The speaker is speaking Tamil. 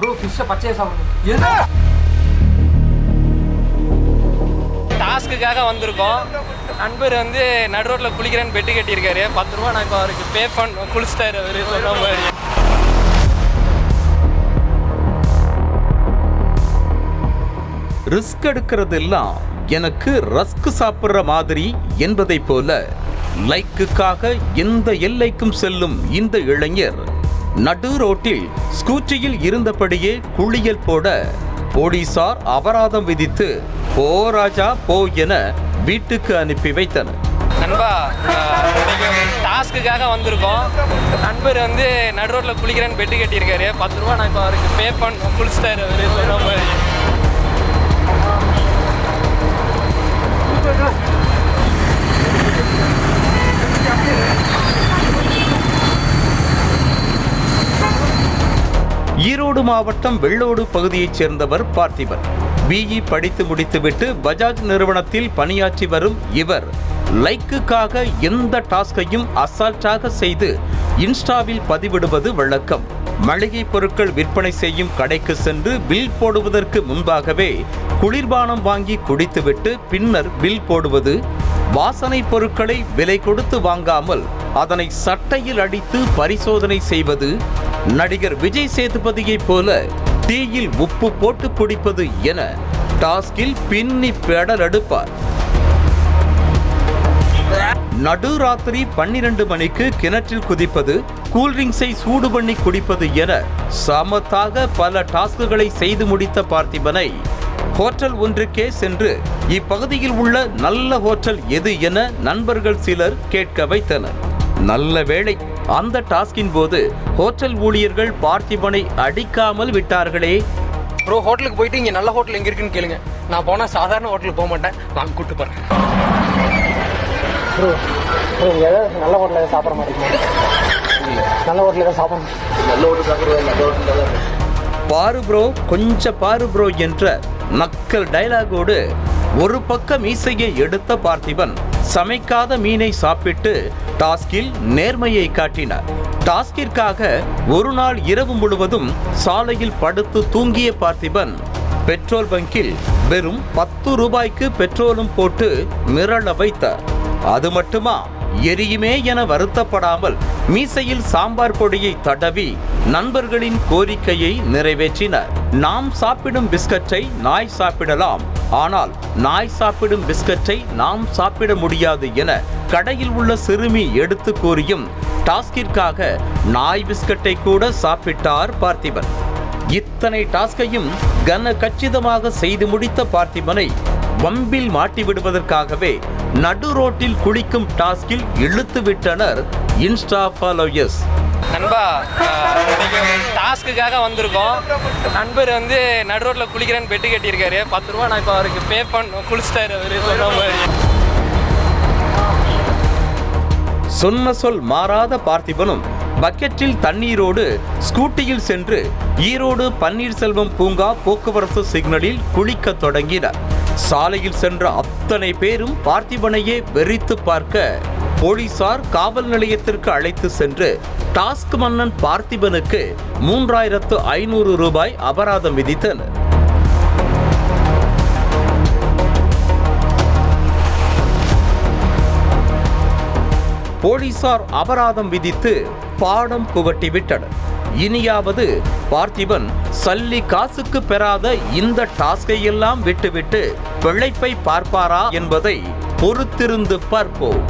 ப்ரோ ஃபிஷ்ஷை பச்சையாக சாப்பிடுங்க. எது? டாஸ்க்குக்காக வந்திருக்கோம். நண்பர் வந்து நடு ரோட்டில் குளிக்கிறேன்னு பெட்டு கட்டியிருக்காரு. பத்து ரூபா நான் இப்போ அவருக்கு பே பண்ண குளிச்சிட்டாரு அவர். சொன்ன மாதிரி. ரிஸ்க் எடுக்கிறதெல்லாம் எனக்கு ரஸ்க் சாப்பிடுற மாதிரி என்பதைப் போல லைக்குக்காக எந்த எல்லைக்கும் செல்லும் இந்த இளைஞர். நடு ரோட்டில் ஸ்கூட்டியில் இருந்தபடியே குளியல் போட போலீசார் அபராதம் விதித்து போ ராஜா போ என வீட்டுக்கு அனுப்பி வைத்தனர். நண்பா டாஸ்க்குக்காக வந்திருக்கோம். நண்பர் வந்து நடு ரோட்டில் குளிக்கிறேன்னு பெட்டு கட்டியிருக்காரு. பத்து ரூபா நான் இப்போ அவருக்கு பே பண்ண குளிச்சுட்டாரு அவர். ஈரோடு மாவட்டம் வெள்ளோடு பகுதியைச் சேர்ந்தவர் பார்த்திபன். பிஇ படித்து முடித்துவிட்டு பஜாஜ் நிறுவனத்தில் பணியாற்றி வரும் இவர். லைக்குக்காக எந்த டாஸ்கையும் அசால்ட்டாக செய்து இன்ஸ்டாவில் பதிவிடுவது வழக்கம். மளிகை பொருட்கள் விற்பனை செய்யும் கடைக்கு சென்று பில் போடுவதற்கு முன்பாகவே குளிர்பானம் வாங்கி குடித்துவிட்டு பின்னர் பில் போடுவது வாசனை பொருட்களை விலை கொடுத்து வாங்காமல் அதனை சட்டையில் அடித்து பரிசோதனை செய்வது நடிகர் விஜய் சேதுபதியைப் போல டீயில் உப்பு போட்டு குடிப்பது என டாஸ்கில் பின்னி பெடல் எடுப்பார் நடுராத்திரி பன்னிரண்டு மணிக்கு கிணற்றில் குதிப்பது கூல்ட்ரிங்க்ஸை சூடு பண்ணி குடிப்பது என சமத்தாக பல டாஸ்குகளை செய்து முடித்த பார்த்திபனை ஹோட்டல் ஒன்றுக்கே சென்று இப்பகுதியில் உள்ள நல்ல ஹோட்டல் எது என நண்பர்கள் சிலர் கேட்க வைத்தனர். நல்ல வேளை அந்த டாஸ்கின் போது ஹோட்டல் ஊழியர்கள் பார்த்திபனை அடிக்காமல் விட்டார்களே. ப்ரோ ஹோட்டலுக்கு போயிட்டு இங்கே நல்ல ஹோட்டல் எங்கே இருக்குன்னு கேளுங்க. நான் போனால் சாதாரண ஹோட்டலுக்கு போக மாட்டேன். வாங்க கூட்டு போகிறேன் ப்ரோ ப்ரோ ஏதாவது நல்ல ஹோட்டலில் சாப்பிட்ற மாதிரி இருக்குமா? நல்ல ஹோட்டலில் பாரு ப்ரோ கொஞ்சம் பாரு ப்ரோ என்ற நக்கல் டயலாகோடு ஒரு பக்க மீசையை எடுத்த பார்த்திபன் சமைக்காத மீனை சாப்பிட்டு டாஸ்கில் நேர்மையை காட்டினார். டாஸ்கிற்காக ஒரு நாள் இரவு முழுவதும் சாலையில் படுத்து தூங்கிய பார்த்திபன் பெட்ரோல் பங்கில் வெறும் பத்து ரூபாய்க்கு பெட்ரோலும் போட்டு மிரள வைத்தார். அது மட்டுமா? எரியுமே என வருத்தப்படாமல் மீசையில் சாம்பார் பொடியை தடவி நண்பர்களின் கோரிக்கையை நிறைவேற்றினார். நாம் சாப்பிடும் பிஸ்கட்டை நாய் சாப்பிடலாம் ஆனால் நாய் சாப்பிடும் பிஸ்கட்டை நாம் சாப்பிட முடியாது என கடையில் உள்ள சிறுமி எடுத்து கூறியும் டாஸ்கிற்காக நாய் பிஸ்கட்டை கூட சாப்பிட்டார் பார்த்திபன். இத்தனை டாஸ்கையும் கன கச்சிதமாக செய்து முடித்த பார்த்திபனை வம்பில் மாட்டி விடுவதற்காகவே நடு ரோட்டில் குளிக்கும் டாஸ்கில் இழுத்து விட்டனர் இன்ஸ்டா ஃபாலோயர்ஸ் நண்பா டாஸ்க்குக்காக வந்திருக்கோம். நண்பர் வந்து நடு ரோட்டில் குளிக்கிறேன்னு பெட்டு கட்டியிருக்காரு. பத்து ரூபா நான் இப்போ அவருக்கு பே பண்ண குளிச்சிட்டாரு அவர். சொன்ன மாதிரி. சொன்ன சொல் மாறாத பார்த்திபனும் பக்கெட்டில் தண்ணீரோடு ஸ்கூட்டியில் சென்று ஈரோடு பன்னீர்செல்வம் பூங்கா போக்குவரத்து சிக்னலில் குளிக்க தொடங்கினர். சாலையில் சென்ற அத்தனை பேரும் பார்த்திபனையே வெறித்து பார்க்க போலீசார் காவல் நிலையத்திற்கு அழைத்து சென்று டாஸ்க் மன்னன் பார்த்திபனுக்கு மூன்றாயிரத்து ஐநூறு ரூபாய் அபராதம் விதித்தனர். போலீசார் அபராதம் விதித்து பாடம் புகட்டிவிட்டனர். இனியாவது பார்த்திபன் சல்லி காசுக்கு பெறாத இந்த டாஸ்கை எல்லாம் விட்டுவிட்டு பிழைப்பை பார்ப்பாரா என்பதை பொறுத்திருந்து பார்ப்போம்.